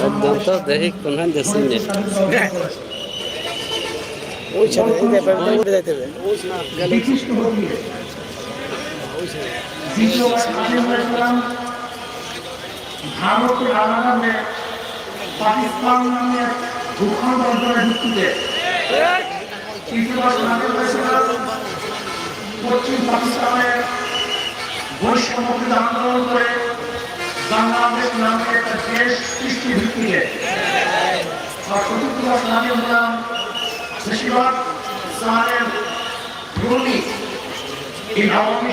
একদম তো দেখি কোনখান দেখছি নে পশ্চিম পাকিস্তানের বৈষম্যবিরোধী আন্দোলন করে বাংলাদেশ নামে একটা দেশ সৃষ্টি ভিত্তিতে আর চতুর্থবার স্বাধীন হলাম বেশিরভাগ সাহারের ধর্মী এই আওয়ামী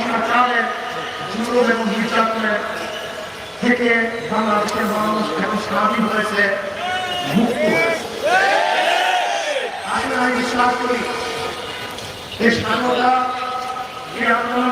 এবং নির্যাতনের থেকে মানুষ এখন স্বাধীন হয়েছে, মুক্ত হয়েছে। বিশ্বাস করি, এই স্বাধীনতা এই আন্দোলন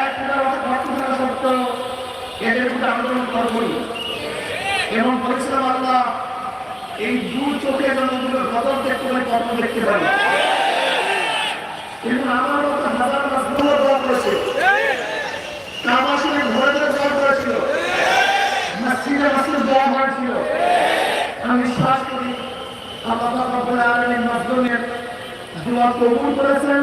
এক থাকা সত্ত্বেও এদের প্রতি আন্দোলন এবং বলেছিলাম আল্লাহ, এই দু চোখে জনগুলোর গদর দেখতে আমার মতো হাজার করেছে। আমার সঙ্গে ঘরে ঘরে দল করেছিল। মসজিদে মসজিদ দোয়া হয়েছিল আমি বিশ্বাস করি আল্লাহ রব্বুল আলামিন মাধ্যমের দোয়া কবুল করেছেন।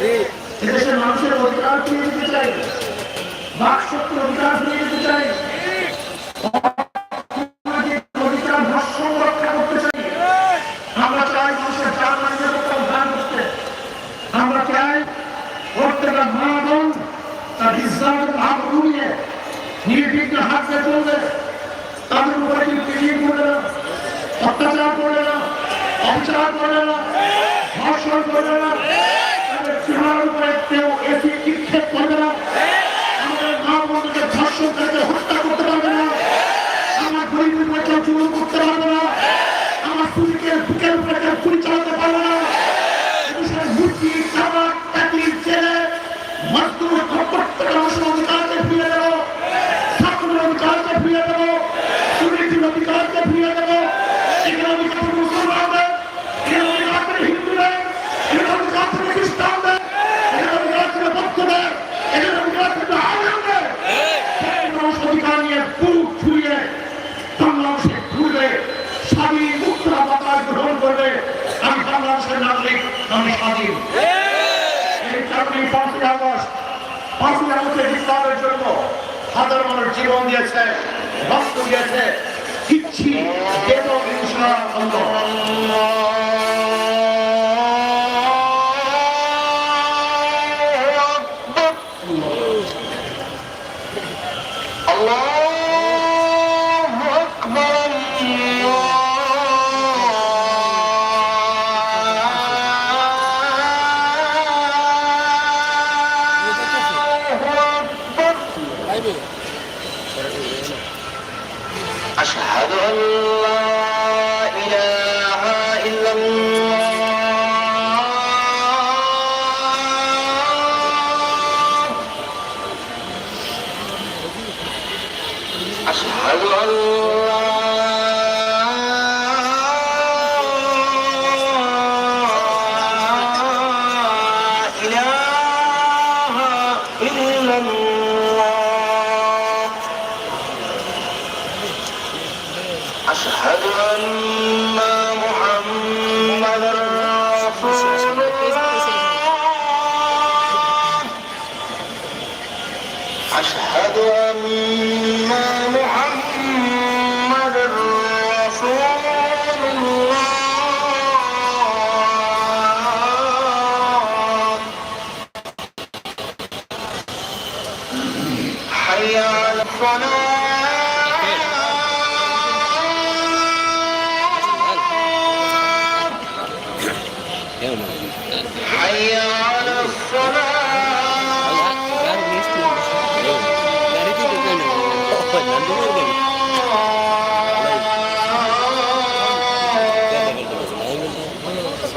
এদেশের মানুষের অধিকার ফিরিয়ে দিতে চাই। বাক শক্তির অধিকার ফিরিয়ে দিতে চাই। নির্বিঘ্ন হাতে চলবে। তাদের উপরে কেউ পিছিয়ে পড়ে না? অত্যাচার করবে না? অবিচার করবে না? ধর্ষণ করবে না তাদের চেহারার উপরে কেউ এসি নিক্ষেপ করবে না। আমাদের মা বোনকে ধর্ষণ থেকে হত্যা করতে পারবে না। আমার গরিবের কেউ চুল করতে পারবে না। আমার প্রত্যেকটা মানুষের অধিকারকে ফিরিয়ে দেবো ছাত্রের অধিকারকে ফিরিয়ে দেবো দুর্নীতির অধিকারকে ফিরিয়ে দেবো এখানে অধিকার মুসলমানদের এখানে অধিকার করে হিন্দুদের এখানে অধিকার করে খ্রিস্টানদের এখানে অধিকার করে ভক্তদের এখানে অধিকার করে আলেমদের মানুষ অধিকার নিয়ে বুক ছুঁয়ে বাংলাদেশে ঘুরবে স্বাধীন মুক্তরা বাতাস গ্রহণ করবে আমি বাংলাদেশের নাগরিক আমি স্বাধীন এই কারণে পাঁচই আগস্ট, পাঁচই আগস্টের বিপ্লবের জন্য হাজার মানুষ জীবন দিয়েছে রক্ত দিয়েছে, কিচ্ছি কেন ইনশাআল্লাহ।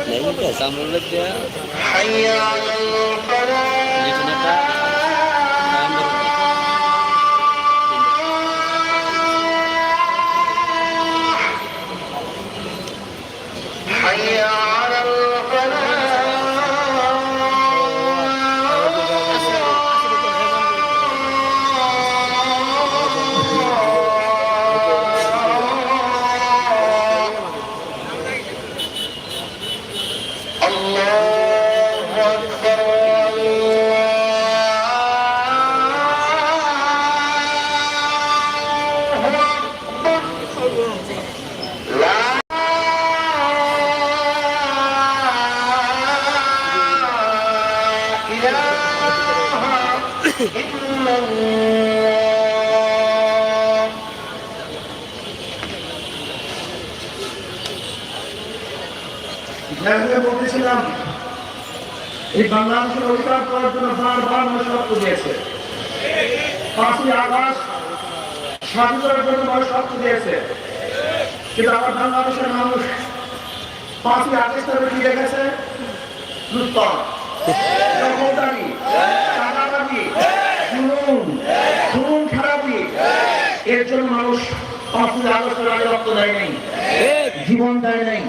Nãy giờ sao muốn lấp chứ? বলতেছিলাম, এই বাংলাদেশের অধিকার করার জন্য বারবার মানুষ রক্ত দিয়েছে। পাঁচই আগস্ট স্বাধীনতার জন্য মানুষ রক্ত দিয়েছে। কিন্তু আমার বাংলাদেশের মানুষ পাঁচই আগস্টের কি দেখেছে লুটপাট দখলদারি চাঁদাবাজি জুলুম খুন খারাপি এর জন্য মানুষ পাঁচই আগস্টের আগে রক্ত দেয় নাই। জীবন দেয় নাই।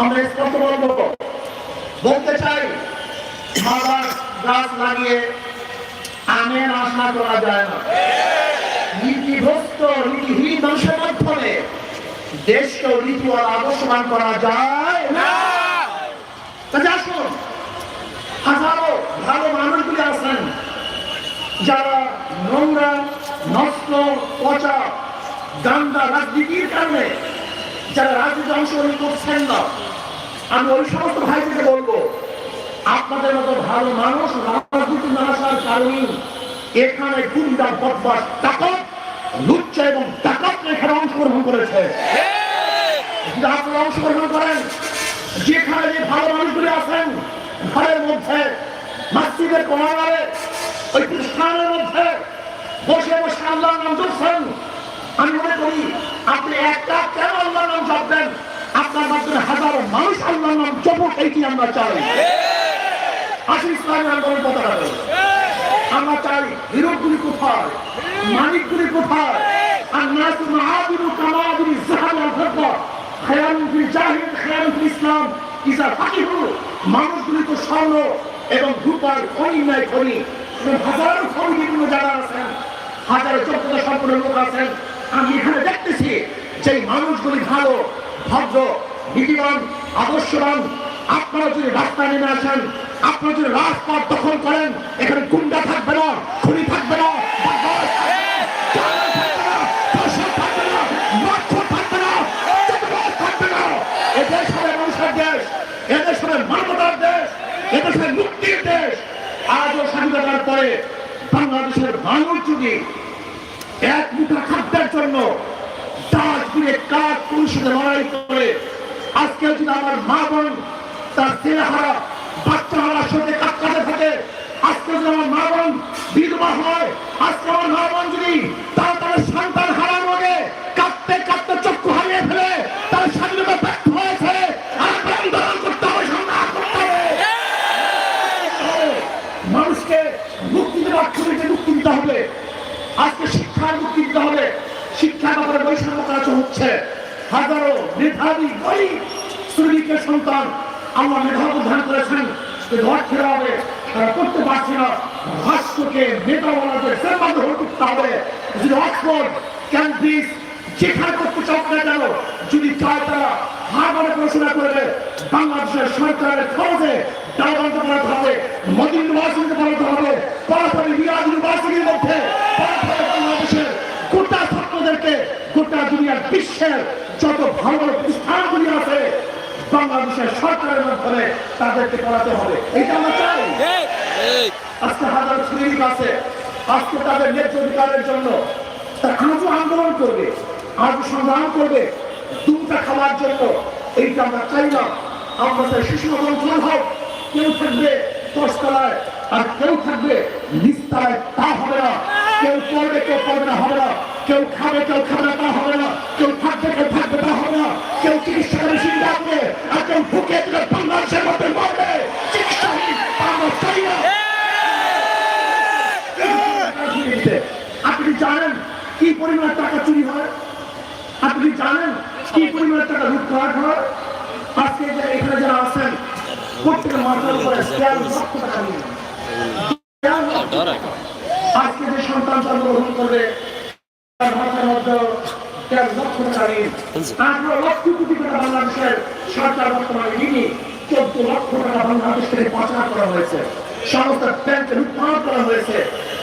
আমরা স্পষ্ট বলব বলতে চাই গাছ লাগিয়ে আমের আশা করা যায় না। নীতিভ্রষ্ট নীতিহীন মানুষের মাধ্যমে দেশকে নীতিওয়ালা আদর্শবান করা যায় না। আসুন হাজারো ভালো মানুষগুলি আছেন যারা নোংরা নষ্ট পচা গান্দা রাজনীতির কারণে যারা রাজনীতি অংশগ্রহণ করছেন না, আমি ওই সমস্ত ভাইদেরকে বলব, আপনাদের মতো ভালো মানুষ, রাজনীতি না আসার কারণে এখানে গুন্ডা বদমাস ডাকাত, লুচ্চা এবং ডাকাত এখানে অংশগ্রহণ করেছে। আপনারা অংশগ্রহণ করেন, যেখানে যে ভালো মানুষগুলি আছেন, ঘরের মধ্যে, মসজিদের কোনারে ওই কৃষ্ণানের মধ্যে বসে বসে আল্লাহর নাম জপছেন আমি মনে করি আপনি একটা কেন আল্লাহর নাম জপবেন আপনার মাধ্যমে হাজারো মানুষ আল্লাহর নাম জপক এইটি আমরা চাই। আসি ইসলামী আন্দোলন দেব। আমরা চাই হিরোগুলি কোথায় মানিকগুলি কোথায় আর নাসু মাহাদুরু কামাদুরি জাহাল আল ফিরকা জাহিল খেয়ালুন ফিল ইসলাম। ইসা ফাকিহু। মানুষগুলি তো স্বর্ণ এবং রূপার খনি নাই খনি। হাজারো খনি জায়গা আছেন। হাজারো যোগ্যতা সম্পন্ন লোক আছেন। আমি এখানে দেখতেছি যে মানুষগুলি ভালো, ভদ্র, নীতিবান, আদর্শবান, আপনারা যদি রাস্তা নেমে আসেন, আপনারা যদি রাজপথ দখল করেন, এখানে গুন্ডা থাকবে না, খুনি থাকবে না মুক্তির দেশ। আজও স্বাধীনতার পরে বাংলাদেশের মানুষ যদি এক মুঠা খাদ্যের জন্য করে। আজকে আমার আমার মা বোন বিধবা হয়, আজকে আমার মা বোন যদি তারা তাদের সন্তান হারার আগে কাঁদতে কাঁদতে চক্ষু হারিয়ে ফেলে তার স্বাধীনতা ব্যর্থ হয়েছে আর আন্দোলন করতে হবে সংগ্রাম করতে হবে মানুষকে মুক্তি দেওয়ার ছবিতে মুক্তি দিতে হবে আজকে শিক্ষার মুক্তি দিতে হবে শিক্ষার ব্যাপারে বৈষম্য করা হচ্ছে হাজারো গরিব শ্রমিকের সন্তান আল্লাহ মেধা প্রদান করেছেন কিন্তু অর্থের হবে, তারা করতে পারছে না। রাষ্ট্রকে নেতা বলাদের সেবাদ করতে হবে। যদি অক্সফোর্ড, ক্যাম্ব্রিজ, যেখানে করতে চাপ না কেন, যদি চায় তারা হারবারে সরকারের খরচে বানাতে বানাতে মধ্যে হবে বাংলাদেশের গোটা ছাত্রদেরকে গোটা দুনিয়ার বিশ্বের যত ভালো ভালো প্রতিষ্ঠানগুলি আছে বাংলাদেশের সরকারের মাধ্যমে তাদেরকে করাতে হবে। এটা আমরা চাই। আজকে হাজার শ্রমিক আছে। আজকে তাদের ন্যায্য অধিকারের জন্য তারা আজও আন্দোলন করবে আজও সংগ্রাম করবে। দুটা খাওয়ার জন্য এইটা আমরা চাই না আমরা চাই শিশু অঞ্চল হোক। কেউ থাকবে দশতলায় আর কেউ থাকবে নিচতলায় তা হবে না। কেউ পড়বে কেউ পড়বে না হবে না। কেউ খাবে কেউ খাবে না তা হবে না। কেউ থাকবে কেউ থাকবে তা হবে না। কেউ চিকিৎসা করে সুবিধা হবে আর কেউ দিলে বাংলাদেশের মধ্যে মরবে। চিকিৎসাহীন আমরা চাই না। আপনি জানেন কি পরিমাণ টাকা চুরি হয়? আপনি জানেন কি পরিমাণ টাকা লুটপাট হয়? আজকে এখানে যারা আছেন প্রত্যেকের মাথার উপরে দেড় লক্ষ টাকা নিয়ে দেড় লক্ষ ডর টাকা। আজকে যে সন্তান জন্মগ্রহণ করবে। তার মাথার মধ্যে দেড় লক্ষ টাকা নিয়ে আঠারো লক্ষ কোটি টাকা বাংলাদেশের সরকার বর্তমানে নিয়ে চোদ্দ লক্ষ টাকা বাংলাদেশ থেকে পাচার করা হয়েছে। সমস্ত ব্যাংকে লুটপাট করা হয়েছে।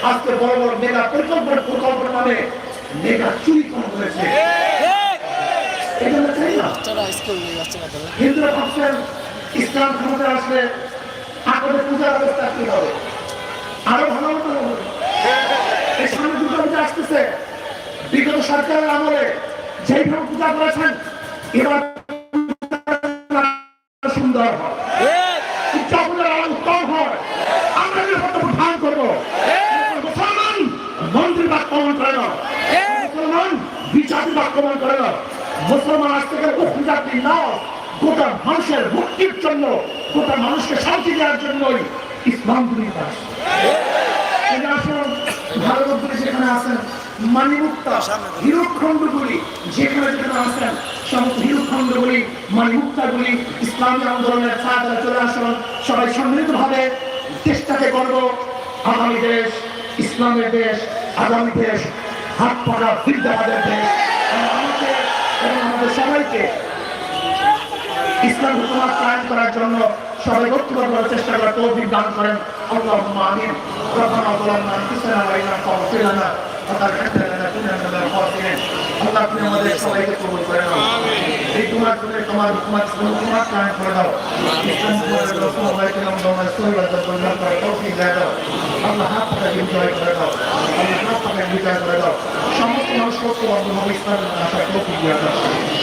আজকে বড় বড় মেগা পরিকল্পনা প্রকল্প নামে মেগা চুরি করা হয়েছে। এটা আমরা চাই না। হিন্দুরা ভাবছেন ইসলাম ক্ষমতায় আসলে আপনাদের পূজার অবস্থা কি হবে। আরও ভালো হবে। এই সামনে দুর্গা পূজা আসতেছে। বিগত সরকারের আমলে যেইভাবে পূজা করেছেন, এবার সুন্দর মুসলমান না। মুসলমান বিচার বাক্যমান করে না। নাও গোটা মানুষের মুক্তির জন্য, গোটা মানুষকে শান্তি দেওয়ার জন্যই ইসলাম দুনিয়া যেখানে আছেন মানিমুক্তা, হিরুখণ্ডগুলি, যেখানে যেখানে আছেন, সমস্ত হিরুখণ্ডগুলি, মানিমুক্তাগুলি ইসলামী আন্দোলনের ছাত্রা চলে আসুন। সবাই সম্মিলিত ভাবে করব আগামী দেশ ইসলামের দেশ, আগামী দেশ হাত পাড়া বিদ্যাবাদের দেশ। এবং আমাদের সবাইকে ইসলাম হুকুমাত কায়েম করার জন্য সবাই ঐক্যবদ্ধ চেষ্টা করার তৌফিক দান করেন। আল্লাহুম্মা আমিন। রব্বানা যালামনা আনফুসানা ওয়া ইল্লাম তাগফির লানা ওয়া তারহামনা লানাকুনান্না মিনাল খাসিরিন আল্লাহ তুমি আমাদের সবাইকে কবুল করে নাও এই তোমার জন্য তোমার হুকুমাত ইসলাম হুকুমাত কায়েম করে দাও ইসলাম হুকুমাতের রাসূলুল্লাহ সাল্লাল্লাহু আলাইহি ওয়াসাল্লাম কল্যাণ করার তৌফিক দাও দাও আল্লাহ হাত পাকে বিজয় করে দাও আল্লাহ হাত পাকে বিজয় করে দাও সমস্ত মানুষ ঐক্যবদ্ধ হবে ইসলামের আশা তৌফিক দিয়ে দাও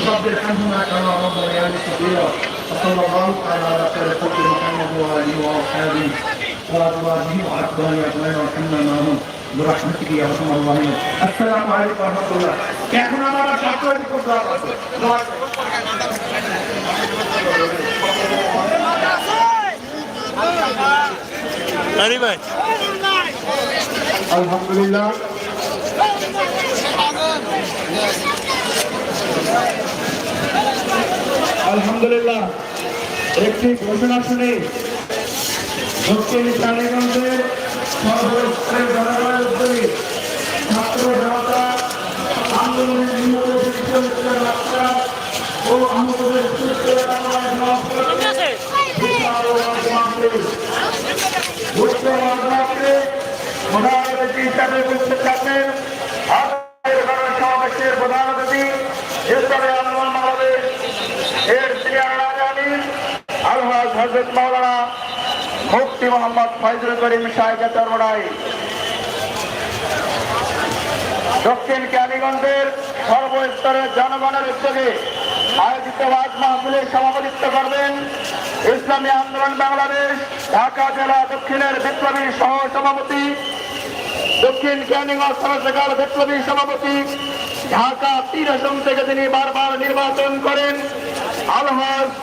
رب ارحمهما كما ربياني صغيرا وصلى الله تعالى على خير خلق محمد واله واصحابه وازواجه واحبابه اجمعين وارحمنا معهم برحمتك يا ارحم الراحمين السلام عليكم ورحمه الله এখন আমার ছাত্র করতে আছে দোয়া আরে ভাই আলহামদুলিল্লাহ আলহামদুলিল্লাহ একটি ঘোষণা শুনে দক্ষিণ টালিগঞ্জের সর্বস্তরের জনগণের উদ্যোগে ছাত্র জনতা, আন্দোলনের বাচ্চা ও আমাদের প্রধান অতিথি হিসাবে উপস্থিত থাকবেন আজকের প্রধান অতিথি ইসলামী আন্দোলন বাংলাদেশ, এর সিনিয়র রাজানি আলহাজ হজরত মাওলানা মুফতি মোহাম্মদ ফয়জুল করিম সাহেব চরমড়াই দক্ষিণ ক্যানিগঞ্জের সর্বস্তরের জনগণের উদ্যোগে আয়োজিত ওয়াজ মাহফিলের সভাপতিত্ব করবেন ইসলামী আন্দোলন বাংলাদেশ, ঢাকা জেলা দক্ষিণের বিপ্লবী সহ সভাপতি দক্ষিণ ক্যানিগঞ্জ সমাজসেকার বিপ্লবী সভাপতি, ঢাকা তিন আসন থেকে তিনি বারবার নির্বাচন করেন। আলহাজ